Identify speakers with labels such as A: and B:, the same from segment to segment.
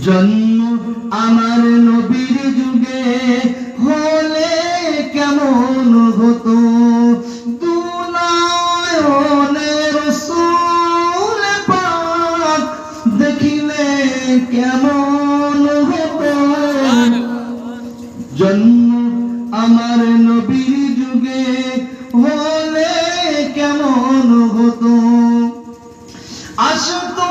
A: জন্ম আমার নবীর যুগে হলে কেমন হতো? দেখিলে জন্ম আমার নবীর যুগে হলে আসতো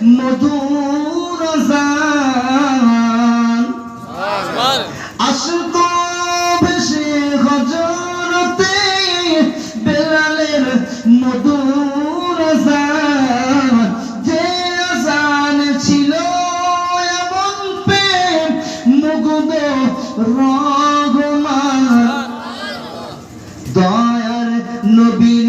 A: মধুর আসতো বেশে হজরতে বেলালের মধুর যে আজান ছিল এমন প্রেম রঘুমান দয়ার নবীর